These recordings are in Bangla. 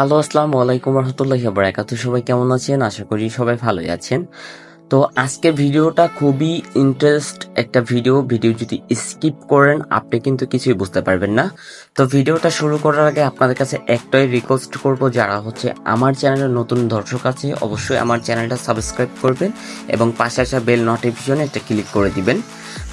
হ্যালো আসসালামু আলাইকুম রহমতুল্লাহ বারাকাতু সবাই কেমন আছেন? আশা করি সবাই ভালোই আছেন। তো আজকের ভিডিওটা খুবই ইন্টারেস্ট একটা ভিডিও ভিডিও যদি স্কিপ করেন, আপনি কিন্তু কিছুই বুঝতে পারবেন না। তো ভিডিওটা শুরু করার আগে আপনাদের কাছে একটাই রিকোয়েস্ট করব, যারা হচ্ছে আমার চ্যানেলের নতুন দর্শক আছে, অবশ্যই আমার চ্যানেলটা সাবস্ক্রাইব করবেন এবং পাশে আসা বেল নোটিফিকেশনে একটা ক্লিক করে দিবেন।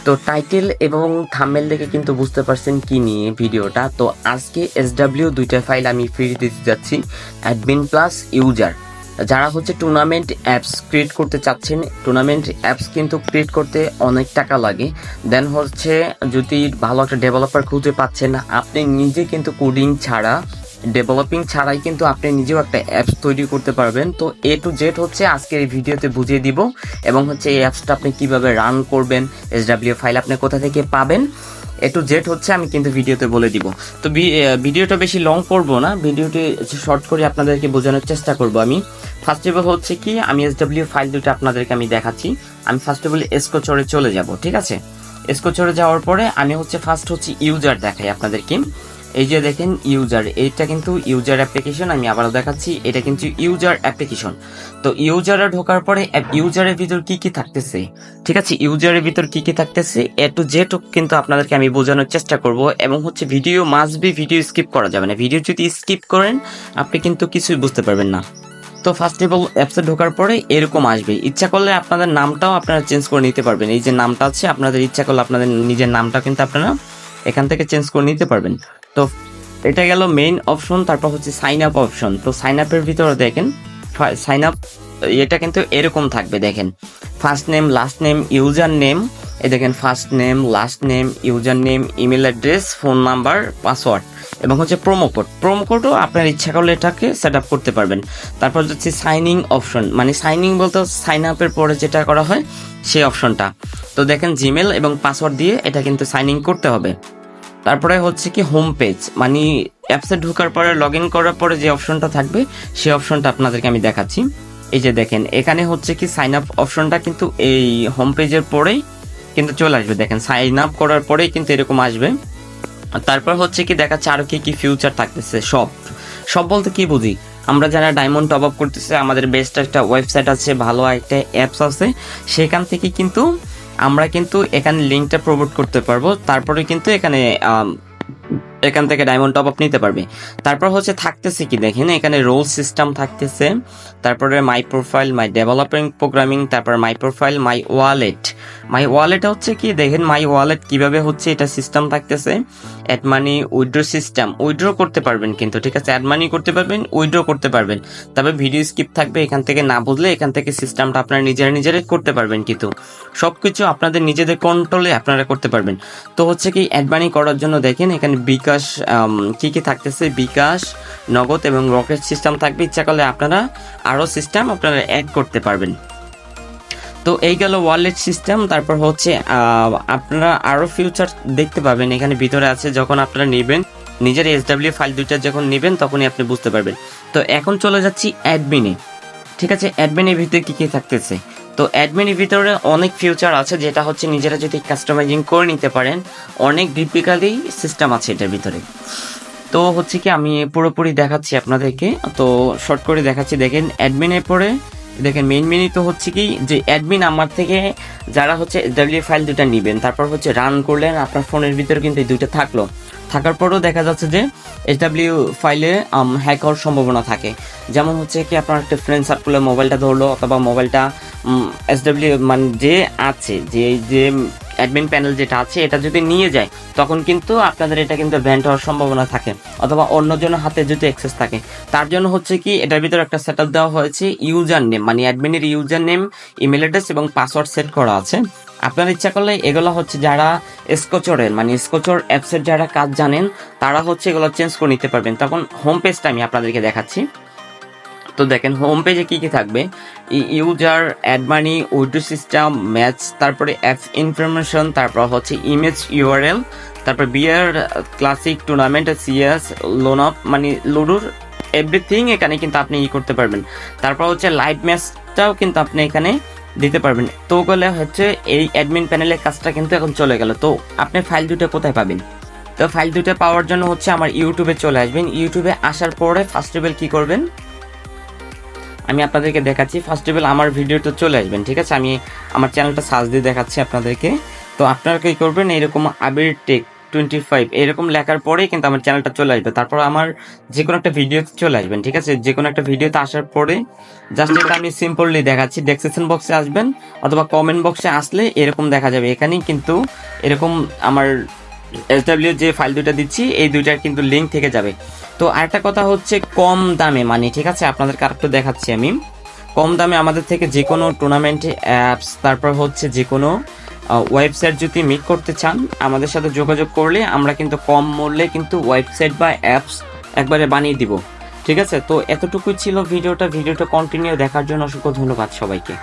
তো টাইটেল এবং থাম্বেল দেখে কিন্তু বুঝতে পারছেন কি নিয়ে ভিডিওটা। তো আজকে এসডাব্লিউ দুইটা ফাইল আমি ফ্রি দিতে যাচ্ছি। অ্যাডমিন প্লাস ইউজার যারা হচ্ছে টুর্নামেন্ট অ্যাপস ক্রিয়েট করতে চাচ্ছেন টুর্নামেন্ট অ্যাপস কিন্তু ক্রিয়েট করতে অনেক টাকা লাগে। দেন হচ্ছে যদি ভালো একটা ডেভেলপার খুঁজে পাচ্ছেন, আপনি নিজে কিন্তু কোডিং ছাড়া ডেভেলপিং ছাড়াই কিন্তু আপনি নিজেও একটা অ্যাপস তৈরি করতে পারবেন। তো এ টু জেড হচ্ছে আজকের এই ভিডিওতে বুঝিয়ে দিব এবং হচ্ছে এই অ্যাপসটা আপনি কীভাবে রান করবেন এসডাব্লিউ ফাইল আপনি কোথা থেকে পাবেন। এ টু জেড হচ্ছে আমি কিন্তু ভিডিওতে বলে দিব। তো ভিডিওটা বেশি লং করব না, ভিডিওটি শর্ট করে আপনাদেরকে বোঝানোর চেষ্টা করব আমি। ফার্স্ট অফ অল হচ্ছে কি, আমি এসডব্লিউ ফাইল দুটো আপনাদেরকে আমি দেখাচ্ছি। আমি ফার্স্ট অফ অল এসকোচরে চলে যাব, ঠিক আছে? এসকোচরে যাওয়ার পরে আমি হচ্ছে ফার্স্ট হচ্ছে ইউজার দেখাই আপনাদেরকে। এই যে দেখেন ইউজার এইটা কিন্তু ইউজার অ্যাপ্লিকেশন আমি আবারও দেখাচ্ছি, এটা কিন্তু ইউজার অ্যাপ্লিকেশন তো ইউজারে ঢোকার পরে ইউজারের ভিতর কি কি থাকতেছে? ঠিক আছে ইউজারের ভিতর কি কি থাকতেছে? এ টু জেড কিন্তু আপনাদেরকে আমি বোঝানোর চেষ্টা করব, এবং হচ্ছে video must be video skip করা যাবে না। ভিডিও যদি স্কিপ করেন, আপনি কিন্তু কিছুই বুঝতে পারবেন না। তো ফার্স্ট অফ অল অ্যাপসে ঢোকার পরে এরকম আসবে। ইচ্ছা করলে আপনাদের নামটাও আপনারা চেঞ্জ করে নিতে পারবেন। এই যে নামটা আছে, আপনাদের ইচ্ছা করলে আপনাদের নিজের নামটা কিন্তু আপনারা এখান থেকে চেঞ্জ করে নিতে পারবেন। তো এটা গেল মেইন অপশন তারপর হচ্ছে সাইন আপ অপশন তো সাইন আপের ভিতরে দেখেন সাইন আপ এটা কিন্তু এরকম থাকবে, দেখেন। First name last name user name এ দেখেন first name last name user name email address phone number password এবং হচ্ছে প্রোমো কোড প্রোমো কোডও আপনার ইচ্ছা করলে এটাকে সেট আপ করতে পারবেন। তারপর হচ্ছে সাইনিং অপশন মানে সাইনিং বলতে সাইন আপের পরে যেটা করা হয়, সেই অপশনটা তো দেখেন জিমেল এবং পাসওয়ার্ড দিয়ে এটা কিন্তু সাইনিং করতে হবে। তারপরে হচ্ছে কি হোম পেজ মানে অ্যাপসে ঢোকার পরে লগ ইন করার পরে যে অপশনটা থাকবে সেই অপশনটা আপনাদেরকে আমি দেখাচ্ছি। এই যে দেখেন, এখানে হচ্ছে কি সাইন আপ অপশনটা কিন্তু এই হোম পেজের পরেই কিন্তু চলে আসবে। দেখেন সাইন আপ করার পরেই কিন্তু এরকম আসবে। তারপর হচ্ছে কি দেখাচ্ছে আরও কি কি ফিউচার থাকতেছে, সব। সব বলতে কি বুঝি? আমরা যারা ডায়মন্ড টপ আপ করতেছে, আমাদের বেস্ট একটা ওয়েবসাইট আছে, ভালো একটা অ্যাপস আছে, সেখান থেকে কিন্তু আমরা কিন্তু এখানে লিঙ্কটা প্রমোট করতে পারব। তারপরে কিন্তু এখানে এখান থেকে ডায়মন্ড টপ আপ নিতে পারবে। তারপর হচ্ছে থাকতেছে কি দেখেন, এখানে রোল সিস্টেম থাকতেছে। তারপরে my profile my developing programming তারপর my profile my wallet my wallet হচ্ছে কি দেখেন মাই ওয়ালেট কীভাবে হচ্ছে এটা সিস্টেম থাকতেছে? Add money withdraw system withdraw করতে পারবেন কিন্তু, ঠিক আছে? অ্যাড মানি করতে পারবেন উইড্রো করতে পারবেন। তবে ভিডিও স্কিপ থাকবে এখান থেকে না বুঝলে এখান থেকে সিস্টেমটা আপনারা নিজেরা নিজেরাই করতে পারবেন কিন্তু। সবকিছু আপনাদের নিজেদের কন্ট্রোলে আপনারা করতে পারবেন। তো হচ্ছে কি অ্যাড মানি করার জন্য দেখেন, এখানে বিকাশ আম, কি কি থাকতেছে? বিকাশ নগদ এবং রকেট সিস্টেম থাকবে। ইচ্ছা করলে আপনারা আরও সিস্টেম আপনারা অ্যাড করতে পারবেন। তো এই গেল ওয়ালেট সিস্টেম তারপর হচ্ছে আপনারা আরও ফিউচার দেখতে পাবেন। এখানে ভিতরে আছে যখন আপনারা নেবেন নিজের এসডাব্লিউ ফাইল দুইটা যখন নেবেন তখনই আপনি বুঝতে পারবেন। তো এখন চলে যাচ্ছি অ্যাডমিনে ঠিক আছে? অ্যাডমিনের ভিতরে কী কী থাকতেছে? তো অ্যাডমিনের ভিতরে অনেক ফিউচার আছে, যেটা হচ্ছে নিজেরা যদি কাস্টমাইজিং করে নিতে পারেন, অনেক ডিপিক্যালি সিস্টেম আছে এটার ভিতরে। তো হচ্ছে কি, আমি পুরোপুরি দেখাচ্ছি আপনাদেরকে। তো শর্ট করে দেখাচ্ছি, দেখেন অ্যাডমিনের পরে, দেখেন মেইন মেনই তো হচ্ছে কি, যে অ্যাডমিন আমার থেকে যারা হচ্ছে ডাব্লিউ ফাইল দুটা নেবেন, তারপর হচ্ছে রান করলেন, আপনার ফোনের ভিতরে কিন্তু এই দুইটা থাকল। থাকার পরেও দেখা যাচ্ছে যে এইচডাব্লিউ ফাইলে হ্যাক হওয়ার সম্ভাবনা থাকে। যেমন হচ্ছে কি আপনার একটা ফ্রেন্ড সার্কুলে মোবাইলটা ধরলো, অথবা মোবাইলটা এসডাব্লিউ মানে যে আছে, যে যে অ্যাডমিন প্যানেল যেটা আছে, এটা যদি নিয়ে যায়, তখন কিন্তু আপনাদের এটা কিন্তু ব্যান্ড হওয়ার সম্ভাবনা থাকে, অথবা অন্যজনের হাতে যদি অ্যাক্সেস থাকে। তার জন্য হচ্ছে কি, এটার ভিতরে একটা সেট দেওয়া হয়েছে ইউজার নেম মানে অ্যাডমিনের ইউজার নেম ইমেল অ্যাড্রেস এবং পাসওয়ার্ড সেট করা আছে। আপনার ইচ্ছা করলে এগুলো হচ্ছে যারা স্কোচরের মানে স্কোচর অ্যাপসের যারা কাজ জানেন, তারা হচ্ছে এগুলো চেঞ্জ করে নিতে পারবেন। তখন হোম পেজটা আমি আপনাদেরকে দেখাচ্ছি। তো দেখেন হোম পেজে কি কি থাকবে? User add money withdraw system match তারপরে অ্যাপস ইনফরমেশন তারপর হচ্ছে ইমেজ ইউআরএল তারপর bear classic tournament CS loan up মানে লুডুর এভরিথিং এখানে কিন্তু আপনি ই করতে পারবেন। তারপর হচ্ছে লাইভ ম্যাচটাও কিন্তু আপনি এখানে দিতে পারবেন। তো গেলে হচ্ছে এই অ্যাডমিন প্যানেলের কাজটা কিন্তু এখন চলে গেল। তো আপনি ফাইল দুটো কোথায় পাবেন? তো ফাইল দুটো পাওয়ার জন্য হচ্ছে আমার ইউটিউবে চলে আসবেন। ইউটিউবে আসার পরে ফার্স্ট অফ অল কী করবেন? আমি আপনাদেরকে দেখাচ্ছি। ফার্স্ট অফ অল আমার ভিডিওতে চলে আসবেন, ঠিক আছে? আমি আমার চ্যানেলটা সার্চ দিয়ে দেখাচ্ছি আপনাদেরকে। তো আপনারা কী করবেন? এরকম আবির টেক টোয়েন্টি ফাইভ এরকম লেখার পরেই কিন্তু আমার চ্যানেলটা চলে আসবে। তারপর আমার যে কোনো একটা ভিডিওতে চলে আসবেন, ঠিক আছে? যে কোনো একটা ভিডিওতে আসার পরে জাস্ট এটা আমি সিম্পলি দেখাচ্ছি। ডেসক্রিপশন বক্সে আসবেন অথবা কমেন্ট বক্সে আসলে এরকম দেখা যাবে। এখানেই কিন্তু এরকম আমার এসডাব্লিউ যে ফাইল দুইটা দিচ্ছি, এই দুইটার কিন্তু লিঙ্ক থেকে যাবে। তো আরেকটা কথা হচ্ছে কম দামে মানে ঠিক আছে? আপনাদেরকে আরেকটু দেখাচ্ছি আমি। কম দামে আমাদের থেকে যে কোনো টুর্নামেন্টে অ্যাপস তারপর হচ্ছে যে কোনো ওয়েবসাইট যদি মিট করতে চান, আমাদের সাথে যোগাযোগ করলে আমরা কিন্তু কম মূল্যে কিন্তু ওয়েবসাইট বা অ্যাপস একবারে বানিয়ে দিব। ঠিক আছে? তো এতটুকুই ছিল ভিডিওটা। ভিডিওটা কন্টিনিউ দেখার জন্য অসংখ্য ধন্যবাদ সবাইকে।